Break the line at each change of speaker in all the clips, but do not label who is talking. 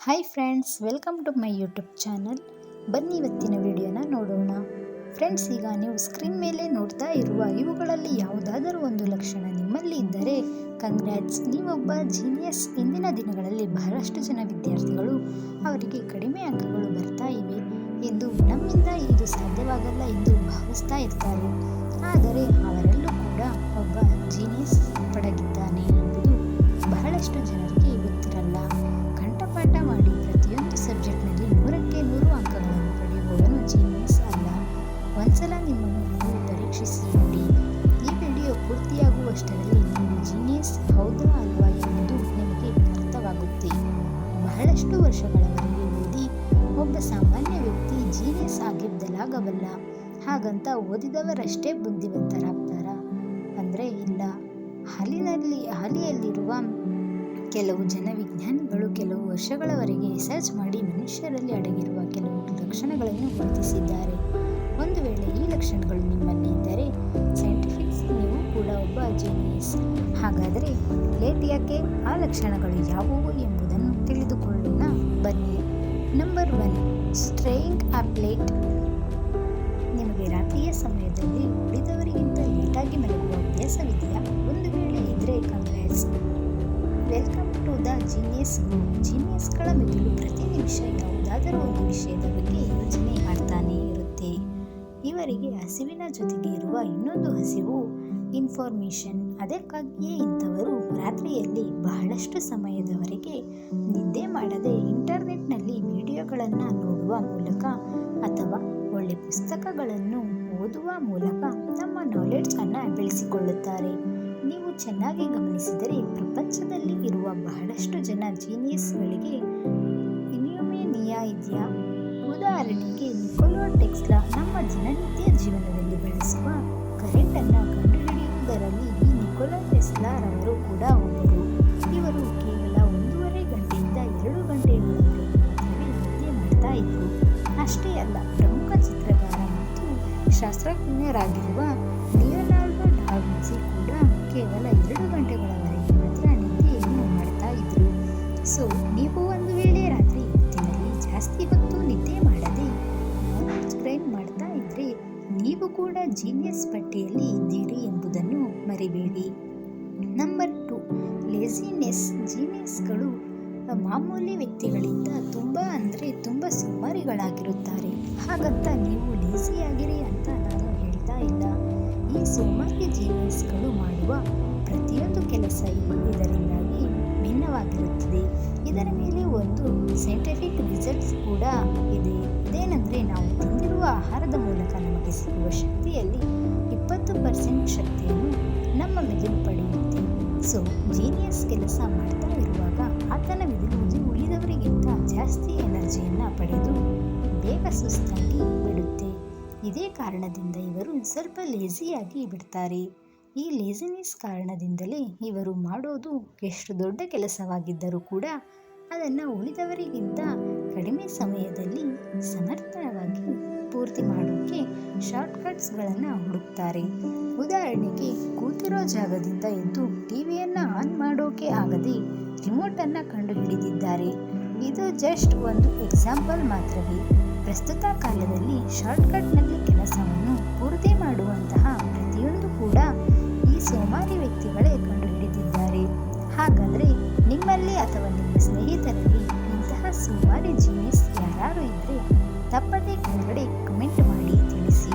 Hi friends welcome to my YouTube channel ಬನ್ನಿ ಇವತ್ತಿನ ವಿಡಿಯೋನ ನೋಡೋಣ. ಫ್ರೆಂಡ್ಸ್ ಈಗ ನೀವು ಸ್ಕ್ರೀನ್ ಮೇಲೆ ನೋಡ್ತಾ ಇರುವ ಇವುಗಳಲ್ಲಿ ಯಾವುದಾದರೂ ಒಂದು ಲಕ್ಷಣ ನಿಮ್ಮಲ್ಲಿ ಇದ್ದರೆ ಕಂಗ್ರ್ಯಾಟ್ಸ್ ನೀವೊಬ್ಬ ಜೀನಿಯಸ್ ಇಂದಿನ ದಿನಗಳಲ್ಲಿ ಬಹಳಷ್ಟು ಜನ ವಿದ್ಯಾರ್ಥಿಗಳು ಅವರಿಗೆ ಕಡಿಮೆ ಅಂಕಗಳು ಬರ್ತಾ ಇವೆ ಎಂದು ನಮ್ಮಿಂದ ಇದು ಸಾಧ್ಯವಾಗಲ್ಲ ಎಂದು ಭಾವಿಸ್ತಾ ಇರ್ತಾರೆ. ಆದರೆ ಅವರಲ್ಲೂ ಕೂಡ ಒಬ್ಬ ಜೀನಿಯಸ್ ಹಾಗಂತ ಓದಿದವರಷ್ಟೇ ಬುದ್ಧಿವಂತರಾಗ್ತಾರ. ಅಂದರೆ ಇಲ್ಲ, ಹಾಲಿನಲ್ಲಿ, ಹಾಲಿಯಲ್ಲಿರುವ ಕೆಲವು ಜನ ವಿಜ್ಞಾನಿಗಳು ಕೆಲವು ವರ್ಷಗಳವರೆಗೆ ರಿಸರ್ಚ್ ಮಾಡಿ ಮನುಷ್ಯರಲ್ಲಿ ಅಡಗಿರುವ ಕೆಲವು ಲಕ್ಷಣಗಳನ್ನು ಗುರುತಿಸಿದ್ದಾರೆ. ಒಂದು ವೇಳೆ ಈ ಲಕ್ಷಣಗಳು ನಿಮ್ಮಲ್ಲಿ ಇದ್ದರೆ ಸೈಂಟಿಫಿಕ್ಸ್ ನೀವು ಕೂಡ ಒಬ್ಬ ಜೀನಿಯಸ್ ಹಾಗಾದರೆ ಲೇಟ್ ಯಾಕೆ? ಆ ಲಕ್ಷಣಗಳು ಯಾವುವು ಎಂಬುದನ್ನು ತಿಳಿದುಕೊಳ್ಳೋಣ. ಬನ್ನಿ. Number one straying up late ನಿಮಗೆ ರಾತ್ರಿಯ ಸಮಯದಲ್ಲಿ ಉಳಿದವರಿಗಿಂತ ಲೇಟಾಗಿ ಮಲಗುವ ಅಭ್ಯಾಸವಿದೆಯಾ? ಒಂದು ವೇಳೆ ಇದ್ರೆ congrats welcome to the genius group ಜೀನಿಯಸ್ಗಳ ಮೆದುಳು. ಪ್ರತಿ ನಿಮಿಷ ಯಾವುದಾದರೂ ಒಂದು ವಿಷಯದ ಬಗ್ಗೆ ಯೋಚನೆ ಮಾಡ್ತಾನೆ ಇರುತ್ತೆ. ಇವರಿಗೆ ಹಸಿವಿನ ಜೊತೆಗೆ ಇರುವ ಇನ್ನೊಂದು ಹಸಿವು, ಇನ್ಫಾರ್ಮೇಷನ್. ಅದಕ್ಕಾಗಿಯೇ ಇಂಥವರು ರಾತ್ರಿಯಲ್ಲಿ ಬಹಳಷ್ಟು ಸಮಯದವರೆಗೆ ನಿದ್ದೆ ಮಾಡದೆ ಇಂಟರ್ನೆಟ್ನಲ್ಲಿ ವಿಡಿಯೋಗಳನ್ನು ನೋಡುವ ಮೂಲಕ ಅಥವಾ ಒಳ್ಳೆ ಪುಸ್ತಕಗಳನ್ನು ಓದುವ ಮೂಲಕ ತಮ್ಮ ನಾಲೆಡ್ಜನ್ನು ಬೆಳೆಸಿಕೊಳ್ಳುತ್ತಾರೆ. ನೀವು ಚೆನ್ನಾಗಿ ಗಮನಿಸಿದರೆ ಪ್ರಪಂಚದಲ್ಲಿ ಇರುವ ಬಹಳಷ್ಟು ಜನ ಜೀನಿಯಸ್ಗಳಿಗೆ ಇನ್ಯೂಮೇನಿಯಾ ಇದೆಯಾ? ಉದಾಹರಣೆಗೆ ನಿಕೋಲೋ ಟೆಕ್ಸ್ಲಾ ನಮ್ಮ ದಿನನಿತ್ಯ ಜೀವನದಲ್ಲಿ ಜೀನಿಯಸ್ ಪಟ್ಟಿಯಲ್ಲಿ ಇದ್ದೀರಿ ಎಂಬುದನ್ನು ಮರಿಬೇಡಿ. ನಂಬರ್ ಟು, ಲೇಸಿನೆಸ್ ಜೀನಿಯಸ್ಗಳು ಮಾಮೂಲಿ ವ್ಯಕ್ತಿಗಳಿಂದ ತುಂಬ ಅಂದರೆ ತುಂಬ ಸೋಮಾರಿಗಳಾಗಿರುತ್ತಾರೆ. ಹಾಗಂತ ನೀವು ಲೇಸಿಯಾಗಿರಿ ಅಂತ ನಾನು ಹೇಳ್ತಾ ಇಲ್ಲ. ಈ ಸೋಮಾರಿ ಜೀನಿಯಸ್ಗಳು ಮಾಡುವ ಪ್ರತಿಯೊಂದು ಕೆಲಸ ಭಿನ್ನವಾಗಿರುತ್ತದೆ ಇದರ ಮೇಲೆ ಒಂದು ಸೈಂಟಿಫಿಕ್ ರಿಸಲ್ಟ್ಸ್ ಕೂಡ ಇದೆ. ಇದೇನೆಂದರೆ ನಾವು ತಿಂದಿರುವ ಆಹಾರದ ಮೂಲಕ ನಮಗೆ ಸಿಗುವ ಶಕ್ತಿಯಲ್ಲಿ ಇಪ್ಪತ್ತು ಪರ್ಸೆಂಟ್ ಶಕ್ತಿಯನ್ನು ನಮ್ಮ ಮೆದುಳು ಪಡೆಯುತ್ತೆ. ಸೊ ಜೀನಿಯಸ್ ಕೆಲಸ ಮಾಡ್ತಾ ಇರುವಾಗ ಆತನ ಮೆದುಳು ಉಳಿದವರಿಗಿಂತ ಜಾಸ್ತಿ ಎನರ್ಜಿಯನ್ನು ಪಡೆದು ಬೇಗ ಸುಸ್ತಾಗಿ ಬಿಡುತ್ತೆ. ಇದೇ ಕಾರಣದಿಂದ ಇವರು ಸ್ವಲ್ಪ ಲೇಜಿಯಾಗಿ ಬಿಡ್ತಾರೆ. ಈ ಲೇಸಿನೆಸ್ ಕಾರಣದಿಂದಲೇ ಇವರು ಮಾಡೋದು ಎಷ್ಟು ದೊಡ್ಡ ಕೆಲಸವಾಗಿದ್ದರೂ ಕೂಡ ಅದನ್ನು ಉಳಿದವರಿಗಿಂತ ಕಡಿಮೆ ಸಮಯದಲ್ಲಿ ಸಮರ್ಥವಾಗಿ ಪೂರ್ತಿ ಮಾಡೋಕ್ಕೆ ಶಾರ್ಟ್ಕಟ್ಸ್ಗಳನ್ನು ಹುಡುಕ್ತಾರೆ. ಉದಾಹರಣೆಗೆ, ಕೂತಿರೋ ಜಾಗದಿಂದ ಎದ್ದು ಟಿವಿಯನ್ನು ಆನ್ ಮಾಡೋಕೆ ಆಗದೆ ರಿಮೋಟನ್ನು ಕಂಡುಹಿಡಿದಿದ್ದಾರೆ. ಇದು ಜಸ್ಟ್ ಒಂದು ಎಕ್ಸಾಂಪಲ್ ಮಾತ್ರವೇ. ಪ್ರಸ್ತುತ ಕಾಲದಲ್ಲಿ ಶಾರ್ಟ್ಕಟ್ನಲ್ಲಿ ಕೆಲಸವನ್ನು ಪೂರ್ತಿ ಮಾಡುವಂತಹ ಪ್ರತಿಯೊಂದು ಕೂಡ ಸೋಮಾರಿ ವ್ಯಕ್ತಿಗಳೇ ಕಂಡುಹಿಡಿದಿದ್ದಾರೆ. ಹಾಗಾದರೆ ನಿಮ್ಮಲ್ಲಿ ಅಥವಾ ನಿಮ್ಮ ಸ್ನೇಹಿತರಲ್ಲಿ ಇಂತಹ ಸೋಮಾರಿ ಜೀನಿಯಸ್ ಯಾರು ಇದ್ದರೆ ತಪ್ಪದೇ ಕೆಳಗಡೆ ಕಮೆಂಟ್ ಮಾಡಿ ತಿಳಿಸಿ.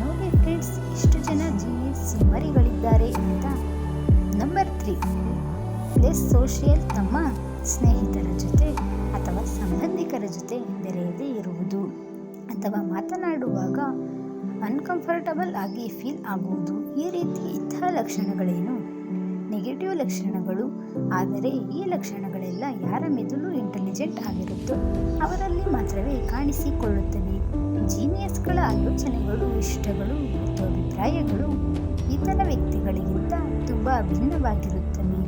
ನೋಡಿ ಫ್ರೆಂಡ್ಸ್ ಎಷ್ಟು ಜನ ಜೀನಿಯಸ್ ಸೋಮಾರಿಗಳಿದ್ದಾರೆ ಅಂತ ನಂಬರ್ ತ್ರೀ ಲೆಸ್ ಸೋಷಿಯಲ್ ತಮ್ಮ ಸ್ನೇಹಿತರ ಜೊತೆ ಅಥವಾ ಸಂಬಂಧಿಕರ ಜೊತೆ ಬೆರೆಯದೇ ಇರುವುದು. ಅಥವಾ ಮಾತನಾಡುವಾಗ ಅನ್ಕಂಫರ್ಟಬಲ್ ಆಗಿ ಫೀಲ್ ಆಗುವುದು ಈ ರೀತಿ ಇಂತಹ ಲಕ್ಷಣಗಳೇನು? ನೆಗೆಟಿವ್ ಲಕ್ಷಣಗಳು. ಆದರೆ ಈ ಲಕ್ಷಣಗಳೆಲ್ಲ ಯಾರ ಮೆದುಳು ಇಂಟೆಲಿಜೆಂಟ್ ಆಗಿರುತ್ತೋ ಅವರಲ್ಲಿ ಮಾತ್ರವೇ ಕಾಣಿಸಿಕೊಳ್ಳುತ್ತವೆ. ಜೀನಿಯಸ್ಗಳ ಆಲೋಚನೆಗಳು, ಇಷ್ಟಗಳು, ಮತ್ತು ಅಭಿಪ್ರಾಯಗಳು ಇತರ ವ್ಯಕ್ತಿಗಳಿಗಿಂತ ತುಂಬ ಭಿನ್ನವಾಗಿರುತ್ತವೆ.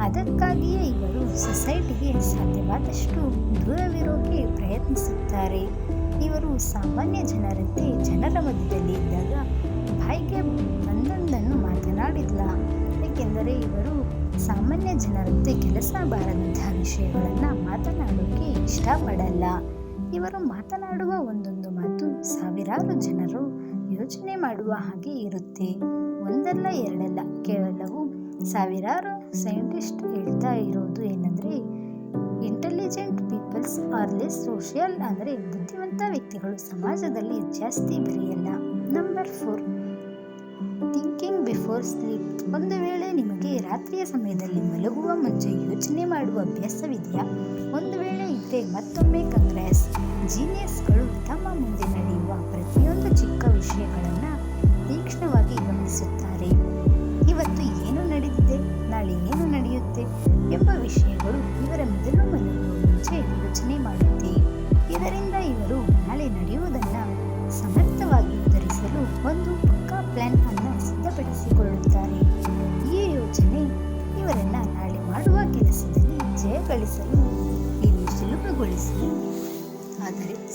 ಅದಕ್ಕಾಗಿಯೇ ಇವರು ಸೊಸೈಟಿಗೆ ಸಾಧ್ಯವಾದಷ್ಟು ದೂರವಿರೋಕೆ ಪ್ರಯತ್ನಿಸುತ್ತಾರೆ. ಇವರು ಸಾಮಾನ್ಯ ಜನರಂತೆ ಜನರ ಮಧ್ಯದಲ್ಲಿ ಇದ್ದಾಗ ಬಾಯಿಗೆ ಬಂದೊಂದನ್ನು ಮಾತನಾಡಿಲ್ಲ ಏಕೆಂದರೆ ಇವರು ಸಾಮಾನ್ಯ ಜನರಂತೆ ಕೆಲಸ ಬಾರದಂತಹ ವಿಷಯಗಳನ್ನು ಮಾತನಾಡೋಕ್ಕೆ ಇಷ್ಟಪಡಲ್ಲ. ಇವರು ಮಾತನಾಡುವ ಒಂದೊಂದು ಮಾತು ಸಾವಿರಾರು ಜನರು ಯೋಚನೆ ಮಾಡುವ ಹಾಗೆ ಇರುತ್ತೆ. ಒಂದಲ್ಲ ಎರಡಲ್ಲ, ಕೇವಲವು ಸಾವಿರಾರು ಸೈಂಟಿಸ್ಟ್ ಹೇಳ್ತಾ ಇರೋದು ಏನಂದರೆ intelligent peoples are less social ಅಂದರೆ ಬುದ್ಧಿವಂತ ವ್ಯಕ್ತಿಗಳು ಸಮಾಜದಲ್ಲಿ ಜಾಸ್ತಿ ಬೆರೆಯಲ್ಲ number four thinking before sleep ಒಂದು ವೇಳೆ ನಿಮಗೆ ರಾತ್ರಿಯ ಸಮಯದಲ್ಲಿ ಮಲಗುವ ಮುಂಚೆ ಯೋಚನೆ ಮಾಡುವ ಅಭ್ಯಾಸವಿದೆಯಾ? ಒಂದು ವೇಳೆ ಇದ್ದರೆ ಮತ್ತೊಮ್ಮೆ ಕಂಗ್ರೆಸ್ ಜೀನಿಯಸ್ಗಳು ತಮ್ಮ ಮುಂದೆ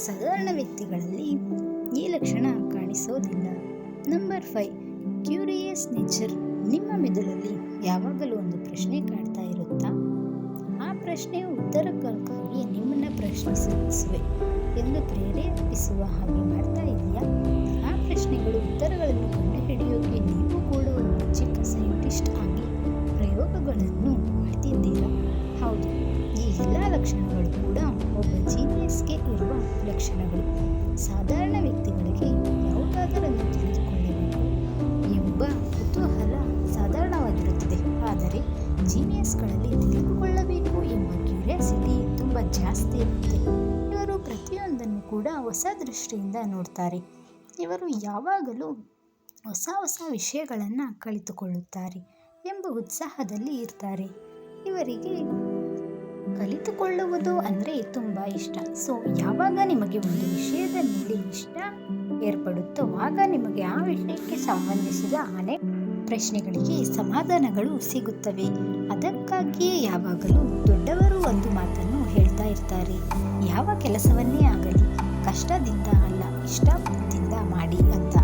ಸಾಧಾರಣ ವ್ಯಕ್ತಿಗಳಲ್ಲಿ ಈ ಲಕ್ಷಣ ಕಾಣಿಸೋದಿಲ್ಲ. ನಂಬರ್ ಫೈವ್ ಕ್ಯೂರಿಯಸ್ ನೇಚರ್ ನಿಮ್ಮ ಮೆದುಳಲ್ಲಿ ಯಾವಾಗಲೂ ಒಂದು ಪ್ರಶ್ನೆ ಕಾಡ್ತಾ ಇರುತ್ತಾ? ಆ ಪ್ರಶ್ನೆಯ ಉತ್ತರಕ್ಕಾಗಿ ನಿಮ್ಮನ್ನು ಪ್ರಶ್ನಿಸುವೆ ಎಂದು ಪ್ರೇರೇಪಿಸುವ ಹಾಗೆ ಮಾಡ್ತಾ ಇದೆಯಾ? ಆ ಪ್ರಶ್ನೆಗಳು ಉತ್ತರಗಳನ್ನು ಕಂಡುಹಿಡಿಯೋಕೆ ನೀವು ಕೂಡ ಒಂದು ಚಿಕ್ಕ ಸೈಂಟಿಸ್ಟ್ ಆಗಿ ಪ್ರಯೋಗಗಳನ್ನು ಮಾಡ್ತಿದ್ದೀರಾ? ಹೌದು, ಈ ಎಲ್ಲ ಲಕ್ಷಣಗಳು ಕೂಡ ಒಬ್ಬ ಜೀನಿಯಸ್ಗೆ ಇರುವ ಲಕ್ಷಣಗಳು ಸಾಧಾರಣ ವ್ಯಕ್ತಿಗಳಿಗೆ ಯಾವುದಾದರನ್ನು ತಿಳಿದುಕೊಳ್ಳಬೇಕು ಎಂಬ ಕುತೂಹಲ ಸಾಧಾರಣವಾಗಿರುತ್ತದೆ. ಆದರೆ ಜೀನಿಯಸ್ಗಳಲ್ಲಿ ತಿಳಿದುಕೊಳ್ಳಬೇಕು ಎಂಬ ಕ್ಯೂರಿಯಾಸಿಟಿ ತುಂಬ ಜಾಸ್ತಿ ಇರುತ್ತೆ. ಇವರು ಪ್ರತಿಯೊಂದನ್ನು ಕೂಡ ಹೊಸ ದೃಷ್ಟಿಯಿಂದ ನೋಡ್ತಾರೆ. ಇವರು ಯಾವಾಗಲೂ ಹೊಸ ಹೊಸ ವಿಷಯಗಳನ್ನು ಕಲಿತುಕೊಳ್ಳುತ್ತಾರೆ ಎಂಬ ಉತ್ಸಾಹದಲ್ಲಿ ಇರ್ತಾರೆ. ಇವರಿಗೆ ಕಲಿತುಕೊಳ್ಳುವುದು ಅಂದರೆ ತುಂಬ ಇಷ್ಟ. ಸೊ ಯಾವಾಗ ನಿಮಗೆ ಒಂದು ವಿಷಯದ ಮೇಲೆ ಇಷ್ಟ ಏರ್ಪಡುತ್ತೋ ಆಗ ನಿಮಗೆ ಆ ವಿಷಯಕ್ಕೆ ಸಂಬಂಧಿಸಿದ ಅನೇಕ ಪ್ರಶ್ನೆಗಳಿಗೆ ಸಮಾಧಾನಗಳು ಸಿಗುತ್ತವೆ. ಅದಕ್ಕಾಗಿಯೇ ಯಾವಾಗಲೂ ದೊಡ್ಡವರು ಒಂದು ಮಾತನ್ನು ಹೇಳ್ತಾ ಇರ್ತಾರೆ. ಯಾವ ಕೆಲಸವನ್ನೇ ಆಗಲಿ, ಕಷ್ಟದಿಂದ ಅಲ್ಲ ಇಷ್ಟದಿಂದ ಮಾಡಿ ಅಂತ.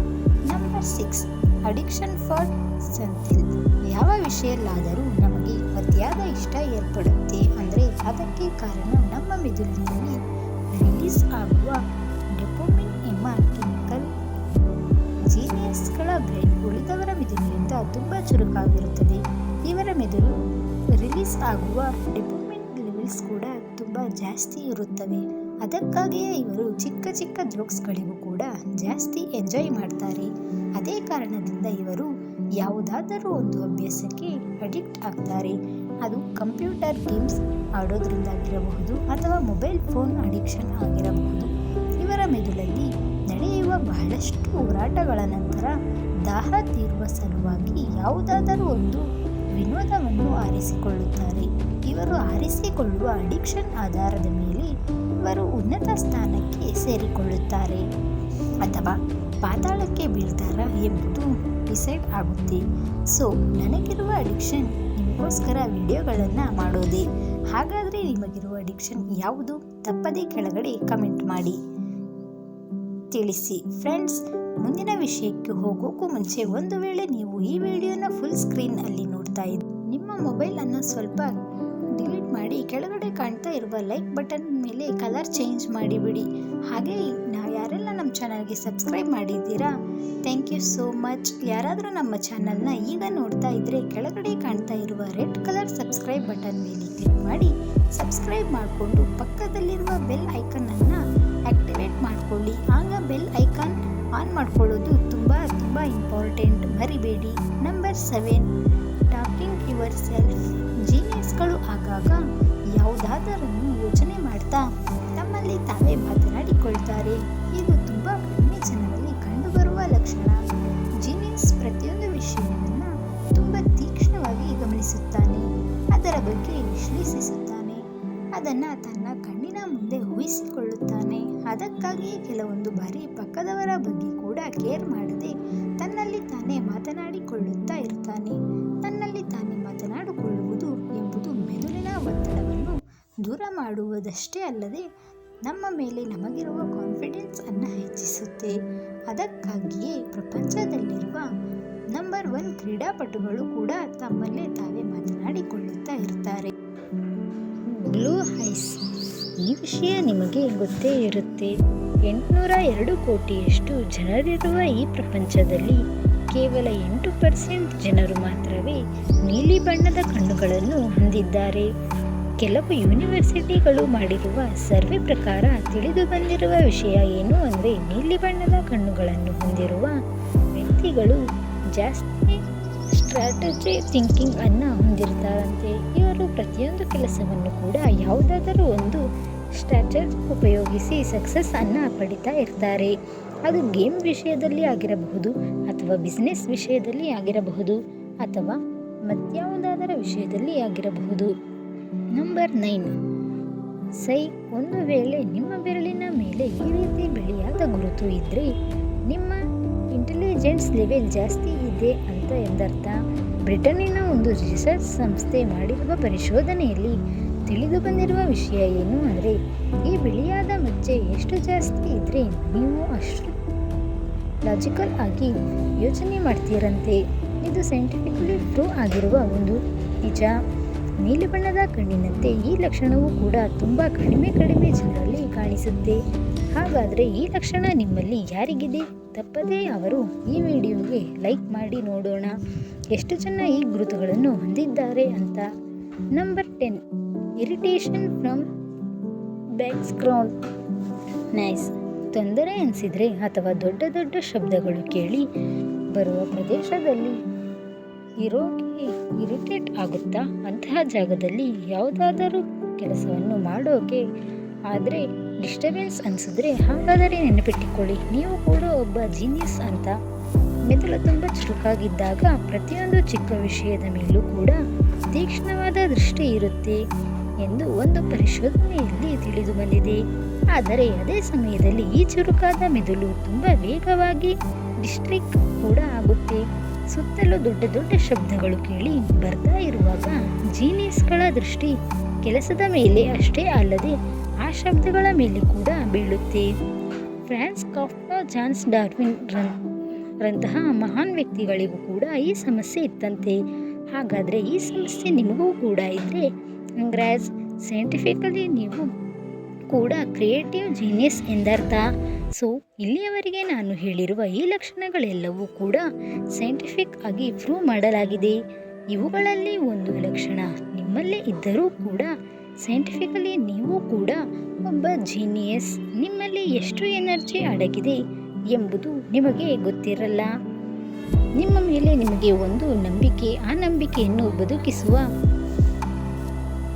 ನಂಬರ್ ಸಿಕ್ಸ್ ಅಡಿಕ್ಷನ್ ಫಾರ್ ಸಂತಿಲ್ ಯಾವ ವಿಷಯಲ್ಲಾದರೂ ನಮಗೆ ಅತಿಯಾದ ಇಷ್ಟ ಏರ್ಪಡುತ್ತೆ ಅಂದರೆ ಅದಕ್ಕೆ ಕಾರಣ ನಮ್ಮ ಮೆದುಳಿನಲ್ಲಿ ರಿಲೀಸ್ ಆಗುವ ಡೆಪೋಮಿನ್ ಎಂಬ ಕೆಮಿಕಲ್ ಜೀನಿಯಸ್ಗಳ ಬ್ರೈನ್ ಉಳಿದವರ ಮೆದುಳಿಗಿಂತ ತುಂಬ ಚುರುಕಾಗಿರುತ್ತದೆ. ಇವರ ಮೆದುಳು ರಿಲೀಸ್ ಆಗುವ ಡೆಪೋಮಿನ್ ಲೆವೆಲ್ಸ್ ಕೂಡ ತುಂಬ ಜಾಸ್ತಿ ಇರುತ್ತವೆ. ಅದಕ್ಕಾಗಿಯೇ ಇವರು ಚಿಕ್ಕ ಚಿಕ್ಕ ಜೋಕ್ಸ್ಗಳಿಗೂ ಕೂಡ ಜಾಸ್ತಿ ಎಂಜಾಯ್ ಮಾಡ್ತಾರೆ. ಅದೇ ಕಾರಣದಿಂದ ಇವರು ಯಾವುದಾದರೂ ಒಂದು ಅಭ್ಯಾಸಕ್ಕೆ ಅಡಿಕ್ಟ್ ಆಗ್ತಾರೆ. ಅದು ಕಂಪ್ಯೂಟರ್ ಗೇಮ್ಸ್ ಆಡೋದ್ರಿಂದಾಗಿರಬಹುದು ಅಥವಾ ಮೊಬೈಲ್ ಫೋನ್ ಅಡಿಕ್ಷನ್ ಆಗಿರಬಹುದು. ಇವರ ಮೆದುಳಲ್ಲಿ ನಡೆಯುವ ಬಹಳಷ್ಟು ಹೋರಾಟಗಳ ನಂತರ ದಾಹ ತೀರುವ ಸಲುವಾಗಿ ಯಾವುದಾದರೂ ಒಂದು ವಿನೋದವನ್ನು ಆರಿಸಿಕೊಳ್ಳುತ್ತಾರೆ. ಇವರು ಆರಿಸಿಕೊಳ್ಳುವ ಅಡಿಕ್ಷನ್ ಆಧಾರದ ಮೇಲೆ ಇವರು ಉನ್ನತ ಸ್ಥಾನಕ್ಕೆ ಸೇರಿಕೊಳ್ಳುತ್ತಾರೆ. ಅಥವಾ ಪಾತಾಳಕ್ಕೆ ಬೀಳ್ತಾರಾ ಎಂಬುದು ಡಿಸೈಡ್ ಆಗುತ್ತೆ. ಸೊ, ನನಗಿರುವ ಅಡಿಕ್ಷನ್ ನಿಮಗೋಸ್ಕರ ವಿಡಿಯೋಗಳನ್ನು ಮಾಡೋದೇ. ಹಾಗಾದರೆ ನಿಮಗಿರುವ ಅಡಿಕ್ಷನ್ ಯಾವುದು? ತಪ್ಪದೇ ಕೆಳಗಡೆ ಕಮೆಂಟ್ ಮಾಡಿ. ತಿಳಿಸಿ. ಫ್ರೆಂಡ್ಸ್ ಮುಂದಿನ ವಿಷಯಕ್ಕೆ ಹೋಗೋಕ್ಕೂ ಮುಂಚೆ ಒಂದು ವೇಳೆ ನೀವು ಈ ವಿಡಿಯೋನ ಫುಲ್ ಸ್ಕ್ರೀನ್ ಅಲ್ಲಿ ನೋಡ್ತಾ ಇದ್ದೀರಿ ನಿಮ್ಮ ಮೊಬೈಲನ್ನು ಸ್ವಲ್ಪ ಡಿಲೀಟ್ ಮಾಡಿ ಕೆಳಗಡೆ ಕಾಣ್ತಾ ಇರುವ ಲೈಕ್ ಬಟನ್ ಮೇಲೆ ಕಲರ್ ಚೇಂಜ್ ಮಾಡಿಬಿಡಿ. ಹಾಗೆ ನಾ ಯಾರೆಲ್ಲ ನಮ್ಮ ಚಾನಲ್ಗೆ ಸಬ್ಸ್ಕ್ರೈಬ್ ಮಾಡಿದ್ದೀರಾ ಥ್ಯಾಂಕ್ ಯು ಸೋ ಮಚ್ ಯಾರಾದರೂ ನಮ್ಮ ಚಾನಲ್ನ ಈಗ ನೋಡ್ತಾ ಇದ್ದರೆ ಕೆಳಗಡೆ ಕಾಣ್ತಾ ಇರುವ ರೆಡ್ ಕಲರ್ ಸಬ್ಸ್ಕ್ರೈಬ್ ಬಟನ್ ಮೇಲೆ ಕ್ಲಿಕ್ ಮಾಡಿ. ಸಬ್ಸ್ಕ್ರೈಬ್ ಮಾಡಿಕೊಂಡು ಪಕ್ಕದಲ್ಲಿರುವ ಬೆಲ್ ಐಕನನ್ನು ಆಕ್ಟಿವೇಟ್ ಮಾಡಿಕೊಳ್ಳಿ. ಆಗ ಬೆಲ್ ಐಕಾನ್ ಆನ್ ಮಾಡ್ಕೊಳ್ಳೋದು ತುಂಬ ತುಂಬ ಇಂಪಾರ್ಟೆಂಟ್ ಮರಿಬೇಡಿ. Number seven talking yourself ಜೀನಿಯಸ್ಗಳು ಆಗಾಗ ಯಾವುದಾದರನ್ನು ಯೋಚನೆ ಮಾಡ್ತಾ ತಮ್ಮಲ್ಲಿ ತಾವೇ ಮಾತನಾಡಿಕೊಳ್ತಾರೆ. ಇದು ತುಂಬ ಕಡಿಮೆ ಜನರಲ್ಲಿ ಕಂಡುಬರುವ ಲಕ್ಷಣ. ಜೀನಿಯಸ್ ಪ್ರತಿಯೊಂದು ವಿಷಯವನ್ನು ತುಂಬ ತೀಕ್ಷ್ಣವಾಗಿ ಗಮನಿಸುತ್ತಾನೆ. ಅದರ ಬಗ್ಗೆ ವಿಶ್ಲೇಷಿಸುತ್ತಾನೆ. ಅದನ್ನು ತನ್ನ ಕಣ್ಣಿನ ಮುಂದೆ ಊಹಿಸಿಕೊಳ್ಳುತ್ತಾನೆ. ಅದಕ್ಕಾಗಿಯೇ ಕೆಲವೊಂದು ಬಾರಿ ಪಕ್ಕದವರ ಬಗ್ಗೆ ಕೂಡ ಕೇರ್ ಮಾಡದೆ ತನ್ನಲ್ಲಿ ತಾನೇ ಮಾತನಾಡಿಕೊಳ್ಳುತ್ತಾ ಇರ್ತಾನೆ. ದೂರ ಮಾಡುವುದಷ್ಟೇ ಅಲ್ಲದೆ ನಮ್ಮ ಮೇಲೆ ನಮಗಿರುವ ಕಾನ್ಫಿಡೆನ್ಸ್ ಅನ್ನು ಹೆಚ್ಚಿಸುತ್ತೆ. ಅದಕ್ಕಾಗಿಯೇ ಪ್ರಪಂಚದಲ್ಲಿರುವ ನಂಬರ್ ಒನ್ ಕ್ರೀಡಾಪಟುಗಳು ಕೂಡ ತಮ್ಮಲ್ಲೇ ತಾವೇ ಮಾತನಾಡಿಕೊಳ್ಳುತ್ತಾ ಇರ್ತಾರೆ ಬ್ಲೂ ಐಸ್, ಈ ವಿಷಯ ನಿಮಗೆ ಗೊತ್ತೇ ಇರುತ್ತೆ. ಎಂಟುನೂರ ಎರಡು ಕೋಟಿಯಷ್ಟು ಜನರಿರುವ ಈ ಪ್ರಪಂಚದಲ್ಲಿ ಕೇವಲ ಎಂಟು ಪರ್ಸೆಂಟ್ ಜನರು ಮಾತ್ರವೇ ನೀಲಿ ಬಣ್ಣದ ಕಣ್ಣುಗಳನ್ನು ಹೊಂದಿದ್ದಾರೆ. ಕೆಲವು ಯೂನಿವರ್ಸಿಟಿಗಳು ಮಾಡಿರುವ ಸರ್ವೆ ಪ್ರಕಾರ ತಿಳಿದು ಬಂದಿರುವ ವಿಷಯ ಏನು ಅಂದರೆ ನೀಲಿ ಬಣ್ಣದ ಕಣ್ಣುಗಳನ್ನು ಹೊಂದಿರುವ ವ್ಯಕ್ತಿಗಳು ಜಾಸ್ತಿ ಸ್ಟ್ರಾಟಜಿ ಥಿಂಕಿಂಗ್ ಅನ್ನು ಹೊಂದಿರ್ತಾರಂತೆ. ಇವರು ಪ್ರತಿಯೊಂದು ಕೆಲಸವನ್ನು ಕೂಡ ಯಾವುದಾದರೂ ಒಂದು ಸ್ಟ್ರಾಟಜಿ ಉಪಯೋಗಿಸಿ ಸಕ್ಸಸ್ ಅನ್ನು ಪಡಿತಾ ಇರ್ತಾರೆ. ಅದು ಗೇಮ್ ವಿಷಯದಲ್ಲಿ ಆಗಿರಬಹುದು ಅಥವಾ ಬಿಸ್ನೆಸ್ ವಿಷಯದಲ್ಲಿ ಆಗಿರಬಹುದು ಅಥವಾ ಮತ್ಯಾವುದಾದರ ವಿಷಯದಲ್ಲಿ ಆಗಿರಬಹುದು. ನಂಬರ್ ನೈನ್ ಸೈ, ಒಂದು ವೇಳೆ ನಿಮ್ಮ ಬೆರಳಿನ ಮೇಲೆ ಈ ರೀತಿ ಬಿಳಿಯಾದ ಗುರುತು ಇದ್ದರೆ ನಿಮ್ಮ ಇಂಟೆಲಿಜೆನ್ಸ್ ಲೆವೆಲ್ ಜಾಸ್ತಿ ಇದೆ ಅಂತ ಎಂದರ್ಥ? ಬ್ರಿಟನ್ನಿನ ಒಂದು ರಿಸರ್ಚ್ ಸಂಸ್ಥೆ ಮಾಡಿರುವ ಪರಿಶೋಧನೆಯಲ್ಲಿ ತಿಳಿದು ಬಂದಿರುವ ವಿಷಯ ಏನು ಅಂದರೆ, ಈ ಬಿಳಿಯಾದ ಮಜ್ಜೆ ಎಷ್ಟು ಜಾಸ್ತಿ ಇದ್ದರೆ ನೀವು ಅಷ್ಟು ಲಾಜಿಕಲ್ ಆಗಿ ಯೋಚನೆ ಮಾಡ್ತೀರಂತೆ? ಇದು ಸೈಂಟಿಫಿಕಲಿ ಪ್ರೂವ್ ಆಗಿರುವ ಒಂದು ನಿಜ. ನೀಲಿ ಬಣ್ಣದ ಕಣ್ಣಿನಂತೆ ಈ ಲಕ್ಷಣವು ಕೂಡ ತುಂಬ ಕಡಿಮೆ ಕಡಿಮೆ ಜನರಲ್ಲಿ ಕಾಣಿಸುತ್ತೆ. ಹಾಗಾದರೆ ಈ ಲಕ್ಷಣ ನಿಮ್ಮಲ್ಲಿ ಯಾರಿಗಿದೆ? ತಪ್ಪದೇ ಅವರು ಈ ವಿಡಿಯೋಗೆ ಲೈಕ್ ಮಾಡಿ ನೋಡೋಣ. ಎಷ್ಟು ಜನ ಈ ಗುರುತುಗಳನ್ನು ಹೊಂದಿದ್ದಾರೆ ಅಂತ. Number ten, irritation from background noise. ತೊಂದರೆ ಅನಿಸಿದರೆ ಅಥವಾ ದೊಡ್ಡ ದೊಡ್ಡ ಶಬ್ದಗಳು ಕೇಳಿ ಬರುವ ಪ್ರದೇಶದಲ್ಲಿ ಇರೋಕೆ ಇರಿಟೇಟ್ ಆಗುತ್ತಾ? ಅಂತಹ ಜಾಗದಲ್ಲಿ ಯಾವುದಾದರೂ ಕೆಲಸವನ್ನು ಮಾಡೋಕೆ ಆದರೆ ಡಿಸ್ಟರ್ಬೆನ್ಸ್ ಅನಿಸಿದ್ರೆ ಹಾಗಾದರೆ ನೆನಪಿಟ್ಟುಕೊಳ್ಳಿ. ನೀವು ಕೂಡ ಒಬ್ಬ ಜೀನಿಯಸ್ ಅಂತ. ಮೆದುಳು ತುಂಬ ಚುರುಕಾಗಿದ್ದಾಗ ಪ್ರತಿಯೊಂದು ಚಿಕ್ಕ ವಿಷಯದ ಮೇಲೂ ಕೂಡ ತೀಕ್ಷ್ಣವಾದ ದೃಷ್ಟಿ ಇರುತ್ತೆ ಎಂದು ಒಂದು ಪರಿಶೋಧನೆಯಲ್ಲಿ ತಿಳಿದು ಬಂದಿದೆ ಆದರೆ ಅದೇ ಸಮಯದಲ್ಲಿ ಈ ಚುರುಕಾದ ಮೆದುಳು ತುಂಬ ವೇಗವಾಗಿ ಡಿಸ್ಟ್ರಿಕ್ಟ್ ಕೂಡ ಆಗುತ್ತೆ. ಸುತ್ತಲೂ ದೊಡ್ಡ ದೊಡ್ಡ ಶಬ್ದಗಳು ಕೇಳಿ ಬರ್ತಾ ಇರುವಾಗ ಜೀನಿಯಸ್ಗಳ ದೃಷ್ಟಿ ಕೆಲಸದ ಮೇಲೆ ಅಷ್ಟೇ ಅಲ್ಲದೆ ಆ ಶಬ್ದಗಳ ಮೇಲೆ ಕೂಡ ಬೀಳುತ್ತೆ. ಫ್ರಾನ್ಸ್ ಕಾಫ್ನ ಜಾನ್ಸ್ ಡಾರ್ವಿನ್ ರಂತಹ ಮಹಾನ್ ವ್ಯಕ್ತಿಗಳಿಗೂ ಕೂಡ ಈ ಸಮಸ್ಯೆ ಇತ್ತಂತೆ. ಹಾಗಾದರೆ ಈ ಸಮಸ್ಯೆ ನಿಮಗೂ ಕೂಡ ಇದ್ದರೆ ಅಂಗ್ರಾಜ್, ಸೈಂಟಿಫಿಕಲಿ ನೀವು ಕೂಡ ಕ್ರಿಯೇಟಿವ್ ಜೀನಿಯಸ್ ಎಂದರ್ಥ. ಸೊ, ಇಲ್ಲಿಯವರೆಗೆ ನಾನು ಹೇಳಿರುವ ಈ ಲಕ್ಷಣಗಳೆಲ್ಲವೂ ಕೂಡ ಸೈಂಟಿಫಿಕ್ ಆಗಿ ಪ್ರೂವ್ ಮಾಡಲಾಗಿದೆ. ಇವುಗಳಲ್ಲಿ ಒಂದು ಲಕ್ಷಣ ನಿಮ್ಮಲ್ಲೇ ಇದ್ದರೂ ಕೂಡ, ಸೈಂಟಿಫಿಕಲಿ ನೀವು ಕೂಡ ಒಬ್ಬ ಜೀನಿಯಸ್, ನಿಮ್ಮಲ್ಲಿ ಎಷ್ಟು ಎನರ್ಜಿ ಅಡಗಿದೆ ಎಂಬುದು ನಿಮಗೆ ಗೊತ್ತಿರಲ್ಲ. ನಿಮ್ಮ ಮೇಲೆ ನಿಮಗೆ ಒಂದು ನಂಬಿಕೆ, ಆ ನಂಬಿಕೆಯನ್ನು ಬದುಕಿಸುವ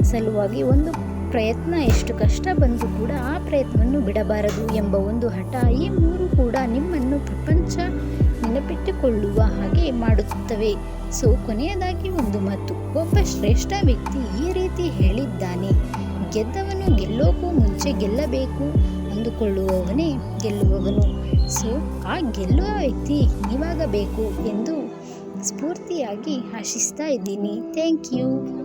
ಸಲುವಾಗಿ ಒಂದು ಪ್ರಯತ್ನ, ಎಷ್ಟು ಕಷ್ಟ ಬಂದರೂ ಕೂಡ ಆ ಪ್ರಯತ್ನವನ್ನು ಬಿಡಬಾರದು ಎಂಬ ಒಂದು ಹಠ ಈ ಮೂರು ಕೂಡ ನಿಮ್ಮನ್ನು ಪ್ರಪಂಚ ನೆನಪಿಟ್ಟುಕೊಳ್ಳುವ ಹಾಗೆ ಮಾಡುತ್ತವೆ. ಸೊ, ಕೊನೆಯದಾಗಿ ಒಂದು ಮಾತು. ಒಬ್ಬ ಶ್ರೇಷ್ಠ ವ್ಯಕ್ತಿ ಈ ರೀತಿ ಹೇಳಿದ್ದಾನೆ, ಗೆದ್ದವನು ಗೆಲ್ಲೋಕ್ಕೂ ಮುಂಚೆ ಗೆಲ್ಲಬೇಕು ಅಂದುಕೊಳ್ಳುವವನೇ ಗೆಲ್ಲುವವನು. ಸೊ, ಆ ಗೆಲ್ಲುವ ವ್ಯಕ್ತಿ ನೀವಾಗಬೇಕು ಎಂದು ಸ್ಫೂರ್ತಿಯಾಗಿ ಆಶಿಸ್ತಾ ಇದ್ದೀನಿ. Thank you.